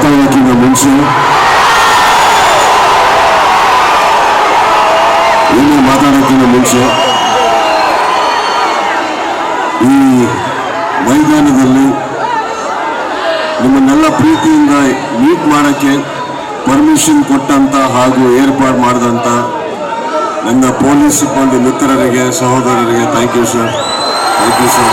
ಮಾತಾಡೋಕ್ಕಿಂತ ಮುಂಚೆ ಏನು ಮಾತಾಡೋಕ್ಕಿಂತ ಮುಂಚೆ ಈ ಮೈದಾನದಲ್ಲಿ ನಿಮ್ಮನ್ನೆಲ್ಲ ಪ್ರೀತಿಯಿಂದ ಮೀಟ್ ಮಾಡೋಕ್ಕೆ ಪರ್ಮಿಷನ್ ಕೊಟ್ಟಂತ ಹಾಗೂ ಏರ್ಪಾಡು ಮಾಡಿದಂಥ ನನ್ನ ಪೊಲೀಸ್ ಸಿಬ್ಬಂದಿ ಮಿತ್ರರಿಗೆ, ಸಹೋದರರಿಗೆ thank you sir thank you sir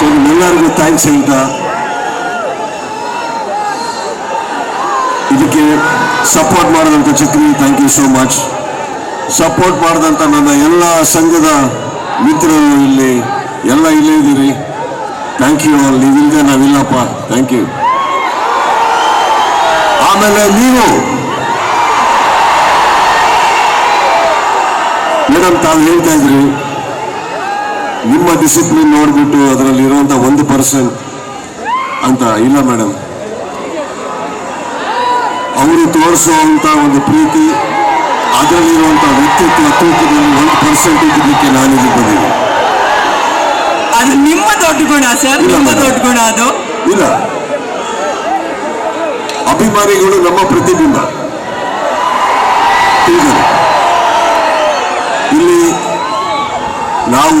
so ನಿಮ್ಮೆಲ್ಲರಿಗೂ ಥ್ಯಾಂಕ್ಸ್ ಹೇಳ್ತಾ. ಇದಕ್ಕೆ ಸಪೋರ್ಟ್ ಮಾಡಿದಂಥ Chakri thank you so much support ಮಾಡಿದಂಥ ನನ್ನ ಎಲ್ಲ ಸಂಘದ ಮಿತ್ರರು ಇಲ್ಲಿ, ಎಲ್ಲ ಇಲ್ಲೇ ಇದ್ದೀರಿ. ಥ್ಯಾಂಕ್ ಯು ನೀವಿಲ್ಲದೆ ನಾವಿಲ್ಲಪ್ಪ. ಥ್ಯಾಂಕ್ ಯು ಆಮೇಲೆ ನೀವು. ಮೇಡಮ್, ತಾವು ಹೇಳ್ತಾ ಇದ್ರಿ ನಿಮ್ಮ ಡಿಸಿಪ್ಲಿನ್ ನೋಡ್ಬಿಟ್ಟು ಅದರಲ್ಲಿ ಇರುವಂತ ಒಂದು ಪರ್ಸೆಂಟ್ ಅಂತ ಇಲ್ಲ ಮೇಡಮ್ ಅವರು ತೋರಿಸುವಂತ ಒಂದು ಪ್ರೀತಿ ಅದರಲ್ಲಿರುವಂತ ವ್ಯಕ್ತಿತ್ವ ತೂಕದಲ್ಲಿ ಒಂದು ಪರ್ಸೆಂಟ್ ಇದ್ದಕ್ಕೆ ನಾನು ಇಲ್ಲಿ ಬಂದಿದ್ದೀನಿ. ಅದು ನಿಮ್ಮ ದೊಡ್ಡ ಗುಣ ಸರ್ ನಿಮ್ಮ. ದೊಡ್ಡ ಗುಣ ಅದು. ಇಲ್ಲ. ಅಭಿಮಾನಿಗಳು ನಮ್ಮ ಪ್ರತಿಬಿಂಬ. ಇಲ್ಲಿ ನಾವು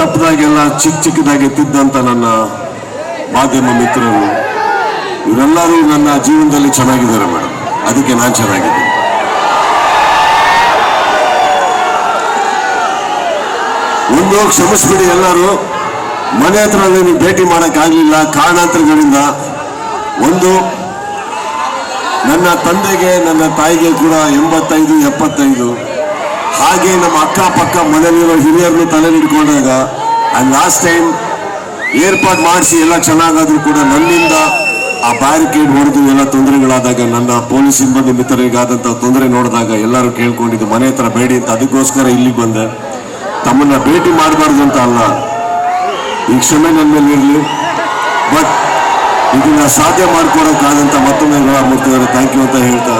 ತಪ್ಪದಾಗೆಲ್ಲ ಚಿಕ್ಕ ಚಿಕ್ಕದಾಗಿ ತಿದ್ದಂತ ನನ್ನ ಮಾಧ್ಯಮ ಮಿತ್ರರು, ಇವರೆಲ್ಲರೂ ನನ್ನ ಜೀವನದಲ್ಲಿ ಚೆನ್ನಾಗಿದ್ದಾರೆ ಮೇಡಮ್. ಅದಕ್ಕೆ ನಾನು ಚೆನ್ನಾಗಿದ್ದೀನಿ. ಒಂದು ಕ್ಷಮಿಸ್ಬಿಡಿ ಎಲ್ಲರೂ. ಮನೆ ಹತ್ರ ನೀವು ಭೇಟಿ ಮಾಡೋಕ್ಕಾಗಲಿಲ್ಲ. ಕಾರಣಾಂತರಗಳಿಂದ ಒಂದು, ನನ್ನ ತಂದೆಗೆ, ನನ್ನ ತಾಯಿಗೆ ಕೂಡ ಎಂಬತ್ತೈದು, ಎಪ್ಪತ್ತೈದು ಹಾಗೆ ನಮ್ಮ ಅಕ್ಕಪಕ್ಕ ಮನೆಯಲ್ಲಿರೋ ಹಿರಿಯರನ್ನು ತಲೆ ಹಿಡ್ಕೊಂಡಾಗ ಆ್ಯಂಡ್ ಲಾಸ್ಟ್ ಟೈಮ್ ಏರ್ಪಾಟ್ ಮಾಡಿಸಿ ಎಲ್ಲ ಚೆನ್ನಾಗಾದರೂ ಕೂಡ ನನ್ನಿಂದ ಆ ಬ್ಯಾರಿಕೇಡ್ ಹೊಡೆದು ಎಲ್ಲ ತೊಂದರೆಗಳಾದಾಗ ನನ್ನ ಪೊಲೀಸ್ ಸಿಬ್ಬಂದಿ ಮಿತ್ರರಿಗಾದಂಥ ತೊಂದರೆ ನೋಡಿದಾಗ ಎಲ್ಲರೂ ಕೇಳ್ಕೊಂಡಿದ್ದು, ಮನೆ ಹತ್ರ ಬೇಡಿ ಅಂತ ಅದಕ್ಕೋಸ್ಕರ ಇಲ್ಲಿಗೆ ಬಂದೆ. ತಮ್ಮನ್ನ ಭೇಟಿ ಮಾಡಬಾರ್ದು ಅಂತ ಅಲ್ಲ, ಈ ಕ್ಷಮೆ ನನ್ನ ಮೇಲೆ ಇರಲಿ. ಬಟ್ ಇದನ್ನ ಸಾಧ್ಯ ಮಾಡ್ಕೊಡೋಕ್ಕಾದಂಥ ಮತ್ತೊಮ್ಮೆ ಮೂರ್ತಿಯವರ ಥ್ಯಾಂಕ್ ಯು ಅಂತ ಹೇಳ್ತಾ